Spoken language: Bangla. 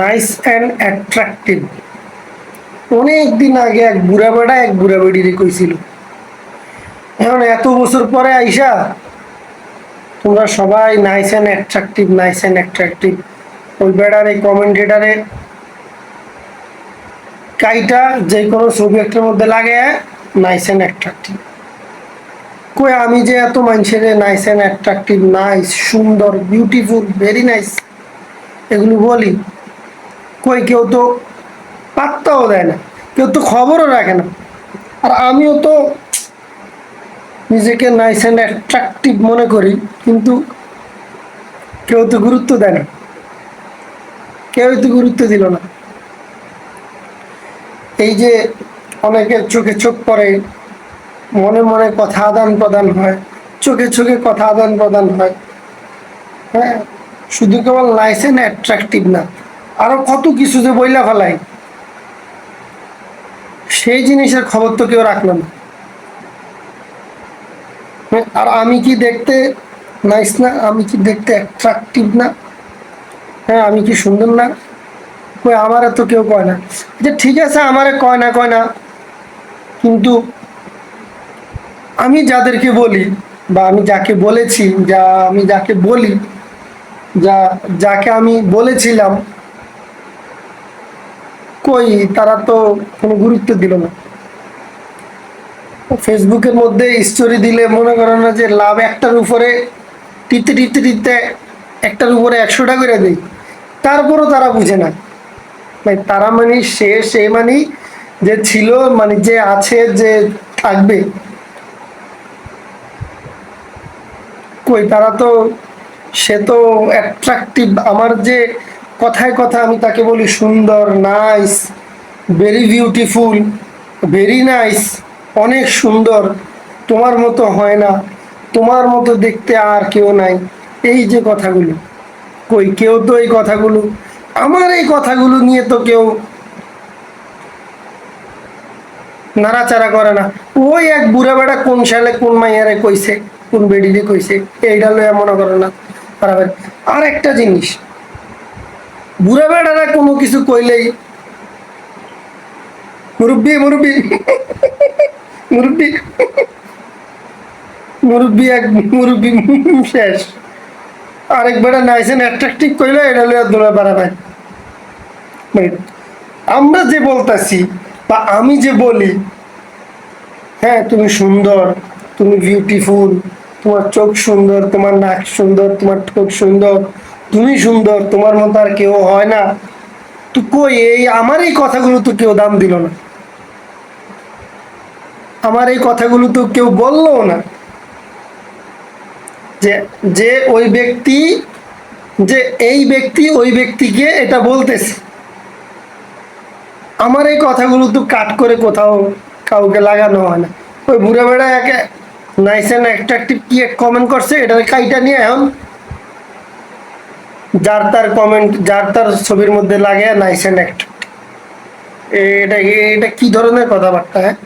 Nice and attractive. অনেক দিন আগে এক বুড়া বেড়া এক বুড়া বেড়িরে কইছিল, এখন এত বছর পরে আইসা, তোমরা সবাই nice and attractive, nice and attractive. ওই বেড়ার কমেন্টেটারে কাইটা যে কোনো ছবি একটার মধ্যে লাগে, নাইস অ্যান্ড অ্যাট্রাকটিভ। কই আমি যে এত মানুষের নাইস অ্যান্ড অ্যাট্রাকটিভ, নাইস, সুন্দর, বিউটিফুল, ভেরি নাইস, এগুলো বলি। কই কেউ তো পাত্তাও দেয় না, কেউ তো খবরও রাখে না। আর আমিও তো নিজেকে নাইস অ্যান্ড অ্যাট্রাকটিভ মনে করি, কিন্তু কেউ তো গুরুত্ব দেয় না। কেউই তো গুরুত্ব দিল না। এই যে অনেকের চোখে চোখ পড়ে, মনে মনে কথা আদান প্রদান হয়, চোখে চোখে কথা আদান প্রদান হয় হ্যাঁ শুধু কেবল নাইস অ্যান্ড অ্যাট্রাকটিভ না। আরও কত কিছু যে বইলা ফেলাই। সেই জিনিসের খবর তো কেউ রাখল না। আর আমি কি দেখতে নাইস না? আমি কি দেখতে অ্যাট্রাকটিভ না? হ্যাঁ আমি কি সুন্দর না? আমারে তো কেউ কয় না। যে ঠিক আছে, আমারে কয় না কয় না। কিন্তু আমি যাদেরকে বলি বা আমি যাকে বলেছি, যা আমি যাকে বলি, যা, যাকে আমি বলেছিলাম কই, তারা তো কোনো গুরুত্ব দিল না। ফেসবুকের মধ্যে স্টোরি দিলে মনে করো না যে লাভ একটার উপরে টিতে টিতে টিতে একটার উপরে একশোটা করে দিই তারপরও তারা বুঝে না। মানে তারা মানে সে সে মানে যে ছিল মানে যে আছে, যে থাকবে। কই, তারা তো, সে তো অ্যাট্রাকটিভ আমার যে কথায় কথা আমি তাকে বলি, সুন্দর nice very beautiful very nice অনেক সুন্দর, তোমার মতো হয় না, তোমার মতো দেখতে আর কেউ নাই। এই যে কথাগুলো। কই কেউ তো এই কথাগুলো? আমার এই কথাগুলো নিয়ে তো কেউ নাড়াচাড়া করে না। ওই এক বুড়া বেড়া কোন সালে কোন মাইয়ারে কইছে, কোন বেডিরে কইছে এইটা লইয়া মনে করে না। আর একটা জিনিস বুড়া বেড়ারা কোনো কিছু কইলেই মুরব্বি মুরব্বি। মুরব্বি। মুরব্বি এক, মুরব্বি শেষ। অ্যাট্রাকটিভ কইলে, এটা দৌড়া বাড়াবেন। আমরা যে বলতাছি বা আমি যে বলি হ্যাঁ তুমি সুন্দর, তুমি বিউটিফুল তোমার চোখ সুন্দর, তোমার নাক সুন্দর, তোমার ঠোঁট সুন্দর তুমি সুন্দর, তোমার মতো আর কেউ হয় না। তো কই, এই আমার এই কথাগুলো তো কেউ দাম দিল না। আমার এই কথাগুলো তো কেউ বলল না। যে যে ওই ব্যক্তি, যে এই ব্যক্তি ওই ব্যক্তিকে এটা বলতেছে। আমার এই কথাগুলো তো কাট করে কোথাও কাউকে লাগানো হয় না। ওই বুড়া বেড়া একে নাইস অ্যান্ড অ্যাট্রাকটিভ কি এক কমেন্ট করছে এটা কাইটা নিয়ে এখন যার তার কমেন্ট যার তার ছবির মধ্যে লাগে নাইস অ্যান্ড অ্যাট্রাকটিভ এটা এটা কি ধরনের কথাবার্তা হ্যাঁ?